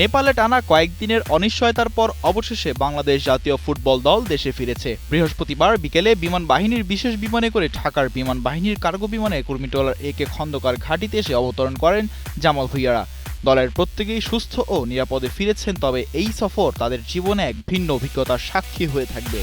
নেপালে টানা কয়েকদিনের অনিশ্চয়তার পর অবশেষে বাংলাদেশ জাতীয় ফুটবল দল দেশে ফিরেছে। বৃহস্পতিবার বিকেলে বিমান বাহিনীর বিশেষ বিমানে করে ঢাকার বিমান বাহিনীর কার্গো বিমানে কুর্মিটোলার এ কে খন্দকার ঘাঁটিতে এসে অবতরণ করেন জামাল ভুইয়ারা। দলের প্রত্যেকেই সুস্থ ও নিরাপদে ফিরেছেন, তবে এই সফর তাদের জীবনে এক ভিন্ন অভিজ্ঞতার সাক্ষী হয়ে থাকবে।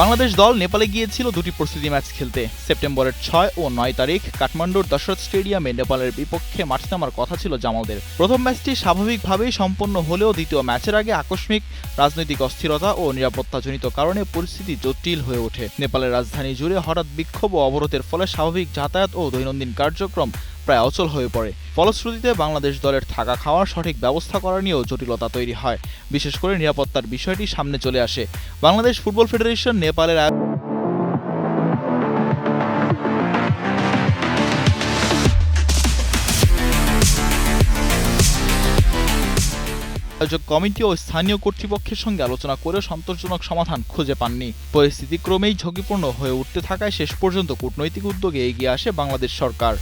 বাংলাদেশ দল নেপালে গিয়েছিল দুটি প্রস্তুতি ম্যাচ খেলতে। সেপ্টেম্বরের ছয় ও নয় তারিখ কাঠমান্ডুর দশরথ স্টেডিয়ামে নেপালের বিপক্ষে মাঠে নামার কথা ছিল জামালদের। প্রথম ম্যাচটি স্বাভাবিকভাবেই সম্পন্ন হলেও দ্বিতীয় ম্যাচের আগে আকস্মিক রাজনৈতিক অস্থিরতা ও নিরাপত্তাজনিত কারণে পরিস্থিতি জটিল হয়ে ওঠে। নেপালের রাজধানী জুড়ে হঠাৎ বিক্ষোভ ও অবরোধের ফলে স্বাভাবিক যাতায়াত ও দৈনন্দিন কার্যক্রম প্রায় অচল হয়ে পড়ে। ফলশ্রুতিতে বাংলাদেশ দলের থাকা খাওয়ার সঠিক ব্যবস্থা করা নিয়েও জটিলতা তৈরি হয়। বিশেষ করে নিরাপত্তার বিষয়টি সামনে চলে আসে। বাংলাদেশ ফুটবল ফেডারেশন নেপালের আয়- আয়োজক কমিটি ও স্থানীয় কর্তৃপক্ষের সঙ্গে আলোচনা করে সন্তোষজনক সমাধান খুঁজে পাননি। পরিস্থিতি ক্রমেই ঝুঁকিপূর্ণ হয়ে উঠতে থাকায় শেষ পর্যন্ত কূটনৈতিক উদ্যোগে এগিয়ে আসে বাংলাদেশ সরকার।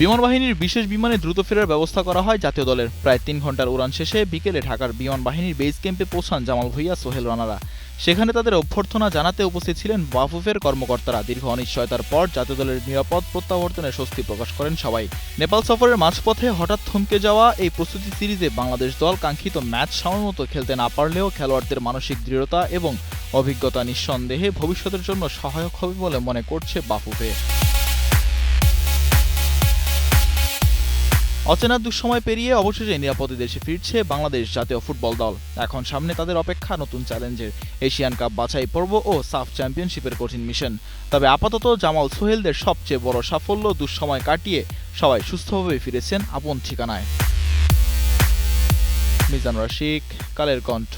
বিমান বাহিনীর বিশেষ বিমানে দ্রুত ফেরার ব্যবস্থা করা হয় জাতীয় দলের। প্রায় তিন ঘণ্টার উড়ান শেষে বিকেলে ঢাকার বিমান বাহিনীর বেস ক্যাম্পে পৌঁছান জামাল ভুইয়া, সোহেল রানারা। সেখানে তাদের অভ্যর্থনা জানাতে উপস্থিত ছিলেন বাফুফের কর্মকর্তারা। দীর্ঘ অনিশ্চয়তার পর জাতীয় দলের নিরাপদ প্রত্যাবর্তনে স্বস্তি প্রকাশ করেন সবাই। নেপাল সফরের মাঝপথে হঠাৎ থমকে যাওয়া এই প্রস্তুতি সিরিজে বাংলাদেশ দল কাঙ্ক্ষিত ম্যাচ সময়মতো খেলতে না পারলেও খেলোয়াড়দের মানসিক দৃঢ়তা এবং অভিজ্ঞতা নিঃসন্দেহে ভবিষ্যতের জন্য সহায়ক হবে বলে মনে করছে বাফুফে। অচেনা দুঃসময় পেরিয়ে অবশেষে নিরাপদে দেশে ফিরছে বাংলাদেশ জাতীয় ফুটবল দল। এখন সামনে তাদের অপেক্ষা নতুন চ্যালেঞ্জের। এশিয়ান কাপ বাছাই পর্ব ও সাফ চ্যাম্পিয়নশিপের কঠিন মিশন। তবে আপাতত জামাল সোহেলদের সবচেয়ে বড় সাফল্য দুঃসময় কাটিয়ে সবাই সুস্থভাবে ফিরেছেন আপন ঠিকানায়। মিজান রশিক, কালের কণ্ঠ।